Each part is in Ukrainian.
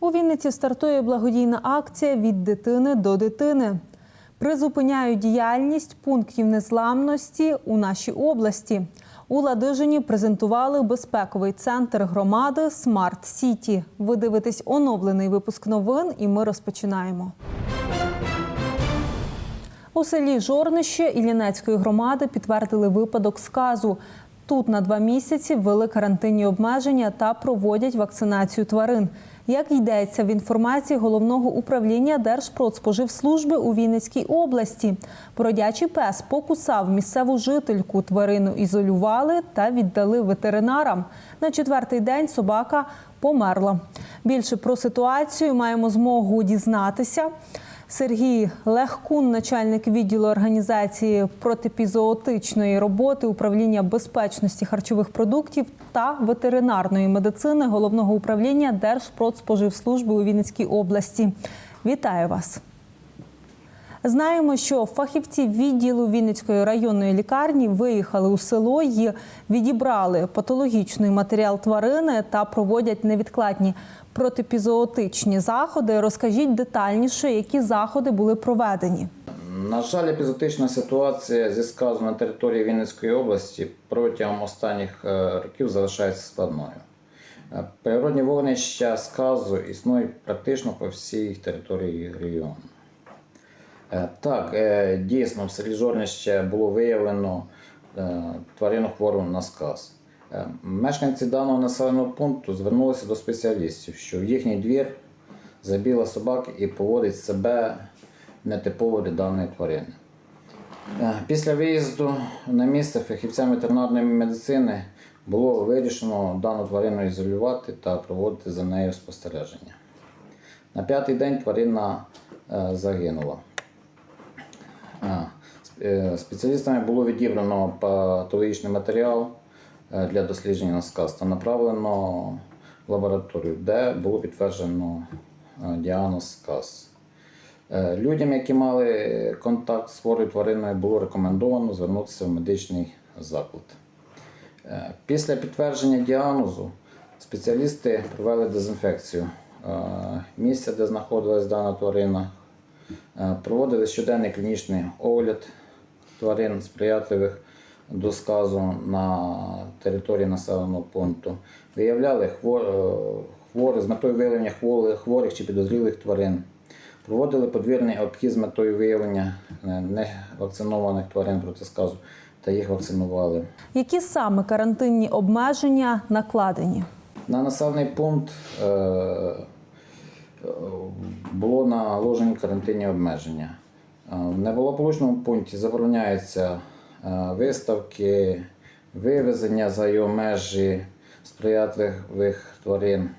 У Вінниці стартує благодійна акція від дитини до дитини. Призупиняють діяльність пунктів незламності у нашій області. У Ладижині презентували безпековий центр громади Смарт Сіті. Ви дивитесь оновлений випуск новин, і ми розпочинаємо. У селі Жорнище Іллінецької громади підтвердили випадок сказу. Тут на два місяці ввели карантинні обмеження та проводять вакцинацію тварин. Як йдеться в інформації головного управління Держпродспоживслужби у Вінницькій області, породячий пес покусав місцеву жительку. Тварину ізолювали та віддали ветеринарам. На четвертий день собака померла. Більше про ситуацію маємо змогу дізнатися. Сергій Легкун, начальник відділу організації протипізоотичної роботи управління безпечності харчових продуктів та ветеринарної медицини головного управління Держпродспоживслужби у Вінницькій області. Вітаю вас! Знаємо, що фахівці відділу Вінницької районної лікарні виїхали у село і відібрали патологічний матеріал тварини та проводять невідкладні протипізоотичні заходи. Розкажіть детальніше, які заходи були проведені. На жаль, епізотична ситуація зі сказу на території Вінницької області протягом останніх е, років залишається складною. Е, Природні вогнища сказу існують практично по всій території регіону. Е, Так, е, дійсно, в селі Жорнище було виявлено е, тварину хвору на сказ. Мешканці даного населеного пункту звернулися до спеціалістів, що в їхній двір забіла собака і поводить себе нетипово для даної тварини. Після виїзду на місце фахівцями ветеринарної медицини було вирішено дану тварину ізолювати та проводити за нею спостереження. На п'ятий день тварина загинула. Е, Спеціалістами було відібрано патологічний матеріал е, для дослідження на сказ та направлено в лабораторію, де було підтверджено е, діагноз сказ. Людям, які мали контакт з хворою твариною, було рекомендовано звернутися в медичний заклад. Після підтвердження діагнозу спеціалісти провели дезінфекцію місця, де знаходилась дана тварина, проводили щоденний клінічний огляд тварин сприятливих до сказу на території населеного пункту, виявляли е, хворих з метою виявлення хворих, чи підозрілих тварин. Проводили подвірний обхід з метою виявлення е, невакцинованих тварин проти сказу та їх вакцинували. Які саме карантинні обмеження накладені? На населений пункт е, було наложені карантинні обмеження. В неблагополучному пункті забороняються е, виставки, вивезення за його межі сприятливих тварин.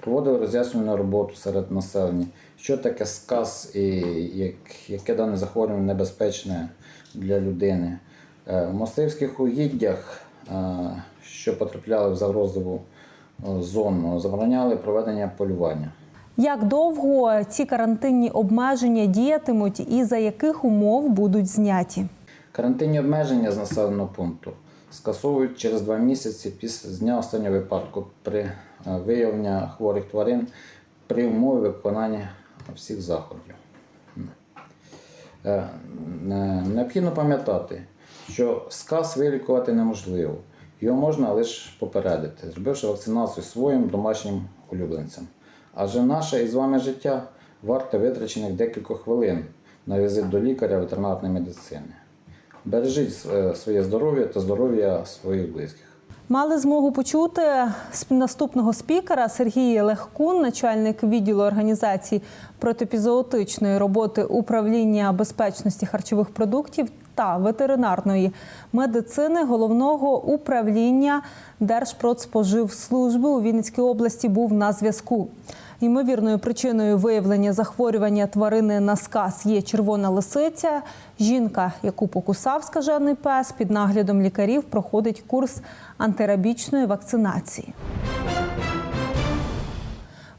Проводили роз'яснювальну роботу серед населення, що таке сказ і яке дане захворювання небезпечне для людини. Е, В мисливських угіддях, е, що потрапляли в загрозливу зону, забороняли проведення полювання. Як довго ці карантинні обмеження діятимуть і за яких умов будуть зняті? Карантинні обмеження з населеного пункту скасовують через два місяці після з дня останнього випадку при е, виявленні хворих тварин при умові виконання всіх заходів. Е, е, Необхідно пам'ятати, що сказ вилікувати неможливо. Його можна лише попередити, зробивши вакцинацію своїм домашнім улюбленцям. Адже наше із вами життя варте витрачених декількох хвилин на візит до лікаря ветеринарної медицини. Бережіть е, своє здоров'я та здоров'я своїх близьких. Мали змогу почути наступного спікера Сергій Легкун, начальник відділу організації протипізоотичної роботи управління безпечності харчових продуктів та ветеринарної медицини головного управління Держпродспоживслужби у Вінницькій області був на зв'язку. Ймовірною причиною виявлення захворювання тварини на сказ є червона лисиця. Жінка, яку покусав скажений пес, під наглядом лікарів проходить курс антирабічної вакцинації.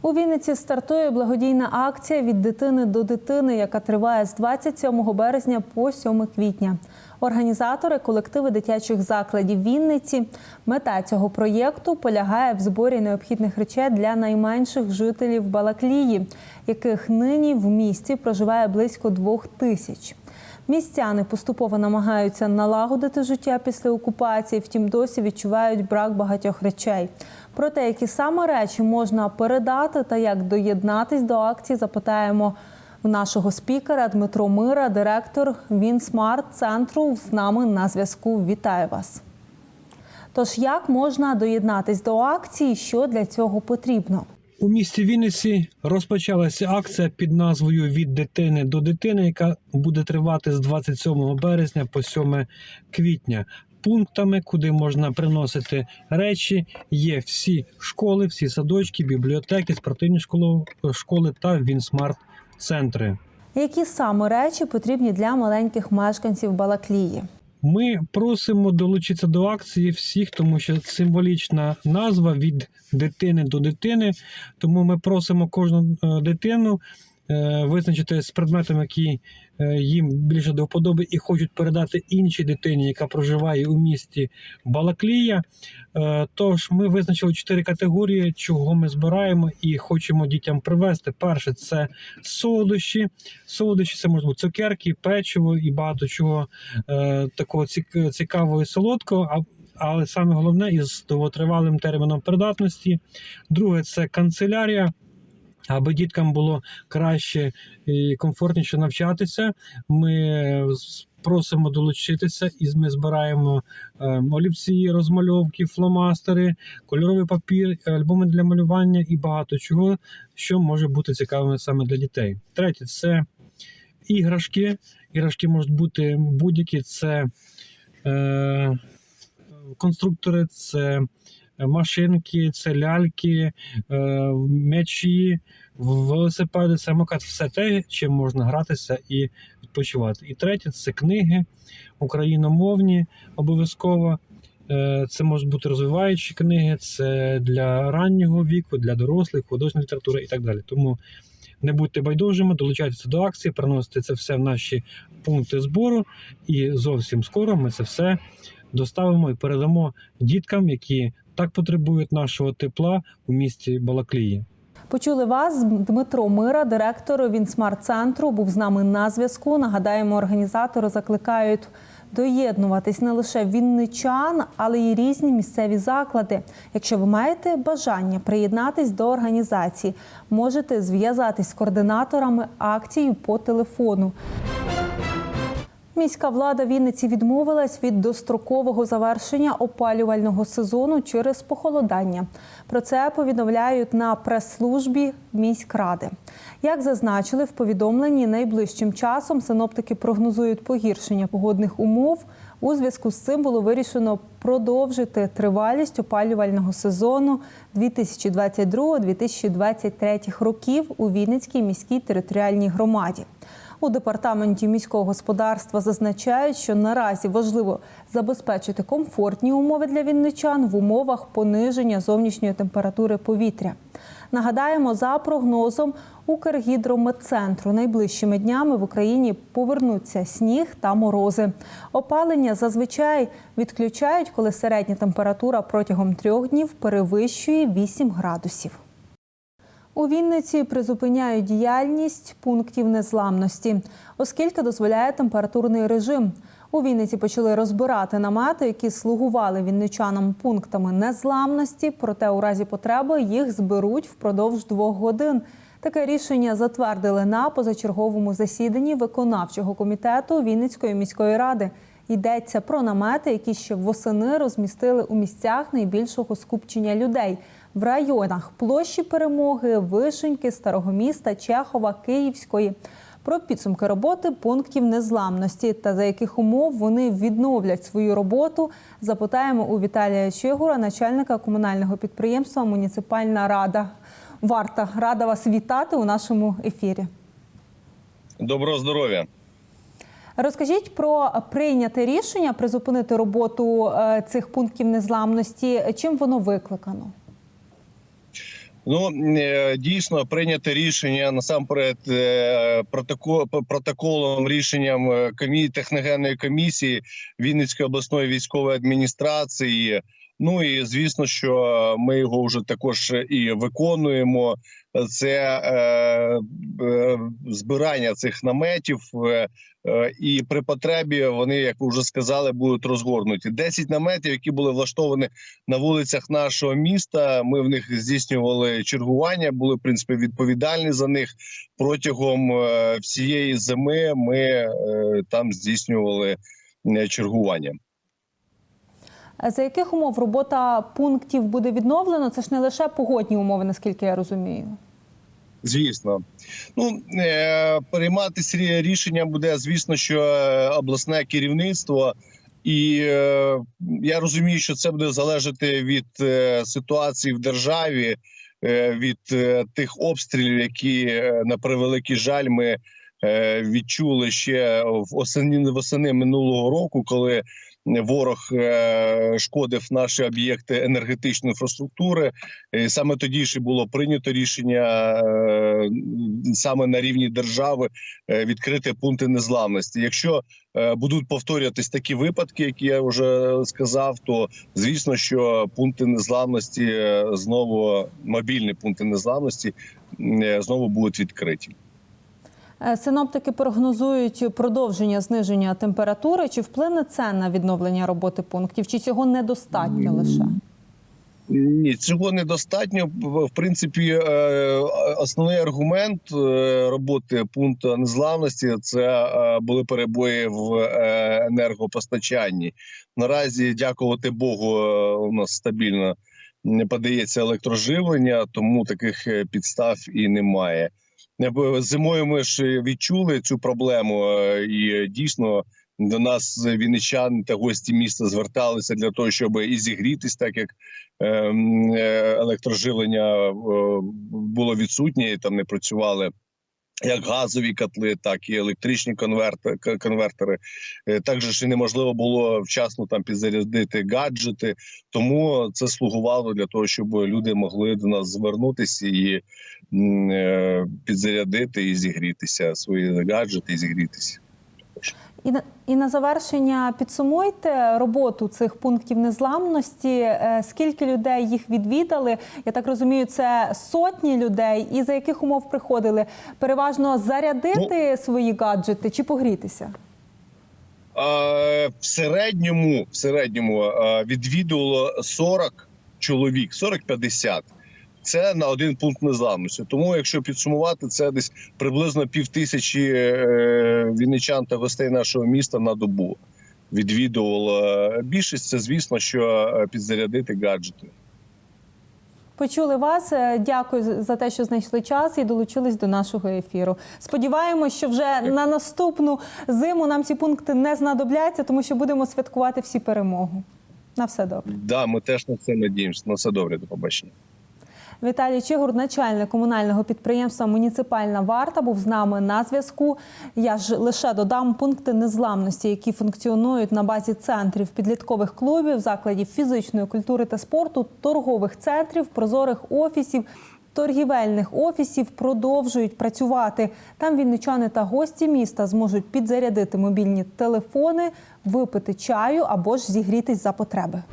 У Вінниці стартує благодійна акція від дитини до дитини, яка триває з 27 березня по 7 квітня. Організатори колективи дитячих закладів Вінниці. Мета цього проєкту полягає в зборі необхідних речей для найменших жителів Балаклії, яких нині в місті проживає близько двох тисяч. Містяни поступово намагаються налагодити життя після окупації, втім досі відчувають брак багатьох речей. Про те, які саме речі можна передати та як доєднатись до акції, запитаємо в нашого спікера Дмитро Мира, директор Вінсмарт центру. З нами на зв'язку. Вітаю вас. Тож, як можна доєднатись до акції? Що для цього потрібно? У місті Вінниці розпочалася акція під назвою Від дитини до дитини, яка буде тривати з 27 березня по 7 квітня. Пунктами, куди можна приносити речі, є всі школи, всі садочки, бібліотеки, спортивні школи та Вінсмарт центри. Які саме речі потрібні для маленьких мешканців Балаклії? Ми просимо долучитися до акції всіх, тому що символічна назва від дитини до дитини. Тому ми просимо кожну е, дитину визначити з предметом, який е, їм більше до вподоби, і хочуть передати іншій дитині, яка проживає у місті Балаклія. Е, Тож ми визначили чотири категорії, чого ми збираємо і хочемо дітям привезти. Перше це солодощі. Солодощі це можуть бути цукерки, печиво і багато чого е, такого цікавого і солодкого. Але саме головне із довготривалим терміном придатності. Друге це канцелярія. Аби діткам було краще і комфортніше навчатися, ми просимо долучитися, і ми збираємо е, олівці, розмальовки, фломастери, кольоровий папір, альбоми для малювання і багато чого, що може бути цікавим саме для дітей. Третє це іграшки. Іграшки можуть бути будь-які. Це е, конструктори, це машинки, це ляльки, е, м'ячі, велосипеди, самокат, все те, чим можна гратися і відпочивати. І третє це книги україномовні обов'язково. Е, Це можуть бути розвиваючі книги, це для раннього віку, для дорослих, художня література і так далі. Тому не будьте байдужими, долучайтеся до акції, приносите це все в наші пункти збору, і зовсім скоро ми це все доставимо і передамо діткам, які так потребують нашого тепла у місті Балаклії. Почули вас Дмитро Мира, директор Вінсмарт центру, був з нами на зв'язку. Нагадаємо, організатори закликають доєднуватись не лише вінничан, але й різні місцеві заклади. Якщо ви маєте бажання приєднатись до організації, можете зв'язатись з координаторами акції по телефону. Міська влада Вінниці відмовилась від дострокового завершення опалювального сезону через похолодання. Про це повідомляють на прес-службі міськради. Як зазначили в повідомленні, найближчим часом синоптики прогнозують погіршення погодних умов. У зв'язку з цим було вирішено продовжити тривалість опалювального сезону 2022-2023 років у Вінницькій міській територіальній громаді. У департаменті міського господарства зазначають, що наразі важливо забезпечити комфортні умови для вінничан в умовах пониження зовнішньої температури повітря. Нагадаємо, за прогнозом Укргідрометцентру найближчими днями в Україні повернуться сніг та морози. Опалення зазвичай відключають, коли середня температура протягом трьох днів перевищує 8 градусів. У Вінниці призупиняють діяльність пунктів незламності, оскільки дозволяє температурний режим. У Вінниці почали розбирати намети, які слугували вінничанам пунктами незламності. Проте у разі потреби їх зберуть впродовж двох годин. Таке рішення затвердили на позачерговому засіданні виконавчого комітету Вінницької міської ради. Йдеться про намети, які ще восени розмістили у місцях найбільшого скупчення людей в районах площі перемоги, Вишеньки, Старого міста, Чехова, Київської. Про підсумки роботи пунктів незламності та за яких умов вони відновлять свою роботу. Запитаємо у Віталія Чигура, начальника комунального підприємства Муніципальна рада. Варта рада вас вітати у нашому ефірі. Доброго здоров'я. Розкажіть про прийняте рішення призупинити роботу е, цих пунктів незламності. Чим воно викликано? Ну е, дійсно прийняте рішення насамперед е, протокол, протоколом рішенням е, комі, техногенної комісії Вінницької обласної військової адміністрації. Ну і звісно, що ми його вже також і виконуємо. Це е, е, збирання цих наметів, і при потребі вони, як ви вже сказали, будуть розгорнуті. 10 наметів, які були влаштовані на вулицях нашого міста. Ми в них здійснювали чергування, були в принципі відповідальні за них протягом е, всієї зими. Ми е, там здійснювали е, чергування. За яких умов робота пунктів буде відновлено? Це ж не лише погодні умови, наскільки я розумію. Звісно, ну е, приймати срі- рішення буде, звісно, що е, обласне керівництво, і е, я розумію, що це буде залежати від ситуації в державі, від тих обстрілів, які на превеликий жаль ми відчули ще в осені восени минулого року, коли ворог е, шкодив наші об'єкти енергетичної інфраструктури. І саме тоді ж було прийнято рішення е, саме на рівні держави е, відкрити пункти незламності. Якщо будуть повторюватись такі випадки, які я вже сказав, то звісно, що пункти незламності знову мобільні пункти незламності знову будуть відкриті. Е, Синоптики прогнозують продовження зниження температури. Чи вплине це на відновлення роботи пунктів? Чи цього недостатньо лише? Ні, цього недостатньо. В принципі, е, основний аргумент е, роботи пункту незламності це були перебої в енергопостачанні. Наразі, дякувати Богу, у нас стабільно не подається електроживлення, тому таких підстав і немає. Зимою ми ж відчули цю проблему, е, і дійсно до нас вінничан та гості міста зверталися для того, щоб і зігрітись, так як ем, е, електроживлення е, було відсутнє, і там не працювали. Як газові котли, так і електричні конвертери, конвертери. Також і неможливо було вчасно там підзарядити гаджети, тому це слугувало для того, щоб люди могли до нас звернутися і е, підзарядити і зігрітися свої гаджети і зігрітися. І на, і на завершення підсумуйте роботу цих пунктів незламності. Е, Скільки людей їх відвідали? Я так розумію, це сотні людей. І за яких умов приходили? Переважно зарядити свої гаджети чи погрітися? Е, в середньому, в середньому е, відвідувало 40 чоловік, 40-50. Це на один пункт незламності. Тому, якщо підсумувати, це десь приблизно пів тисячі е, вінничан та гостей нашого міста на добу відвідувало. Більшість це, звісно, що е, підзарядити гаджети. Почули вас. Е, Дякую за те, що знайшли час і долучились до нашого ефіру. Сподіваємось, що вже на наступну зиму нам ці пункти не знадобляться, тому що будемо святкувати всі перемогу. На все добре. Да, ми теж на це надіємося. На все добре, до побачення. Віталій Чигур, начальник комунального підприємства Муніципальна варта, був з нами на зв'язку. Я ж лише додам пункти незламності, які функціонують на базі центрів підліткових клубів, закладів фізичної культури та спорту, торгових центрів, прозорих офісів. Торгівельних офісів продовжують працювати. Там вінничани та гості міста зможуть підзарядити мобільні телефони, випити чаю або ж зігрітись за потреби.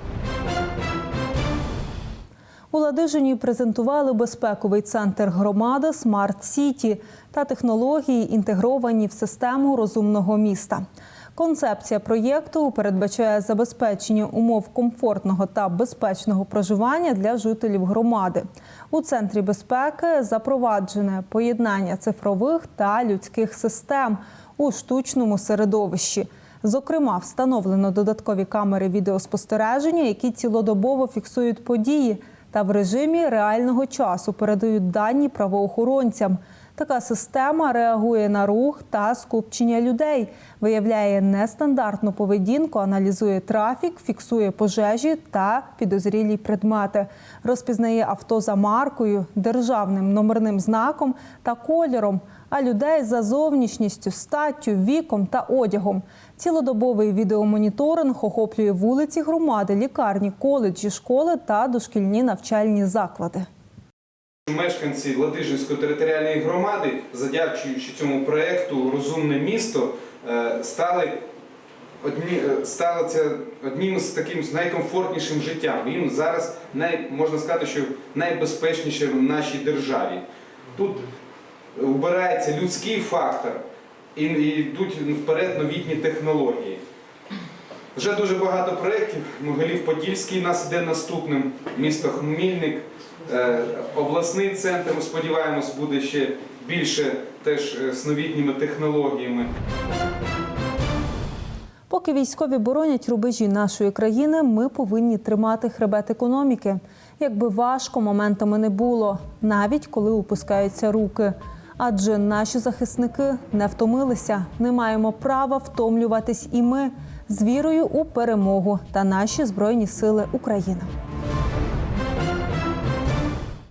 У Ладижині презентували безпековий центр громади Смарт Сіті та технології, інтегровані в систему розумного міста. Концепція проєкту передбачає забезпечення умов комфортного та безпечного проживання для жителів громади. У центрі безпеки запроваджене поєднання цифрових та людських систем у штучному середовищі. Зокрема, встановлено додаткові камери відеоспостереження, які цілодобово фіксують події та в режимі реального часу передають дані правоохоронцям. Така система реагує на рух та скупчення людей, виявляє нестандартну поведінку, аналізує трафік, фіксує пожежі та підозрілі предмети, розпізнає авто за маркою, державним номерним знаком та кольором, а людей за зовнішністю, статтю, віком та одягом. Цілодобовий відеомоніторинг охоплює вулиці громади, лікарні, коледжі, школи та дошкільні навчальні заклади. Мешканці Ладижинської територіальної громади, задячуючи цьому проекту Розумне місто, е, стали одні, е, стало це одним з таким найкомфортнішим життям. Їм зараз най, можна сказати, що найбезпечніше в нашій державі. Тут вбирається людський фактор і, йдуть вперед новітні технології. Вже дуже багато проєктів. Могилів-Подільський нас іде наступним, місто Хмільник, е, обласний центр. Ми сподіваємось, буде ще більше теж е, з новітніми технологіями. Поки військові боронять рубежі нашої країни, ми повинні тримати хребет економіки. Якби важко моментами не було, навіть коли опускаються руки. Адже наші захисники не втомилися, не маємо права втомлюватись і ми з вірою у перемогу та наші збройні сили України.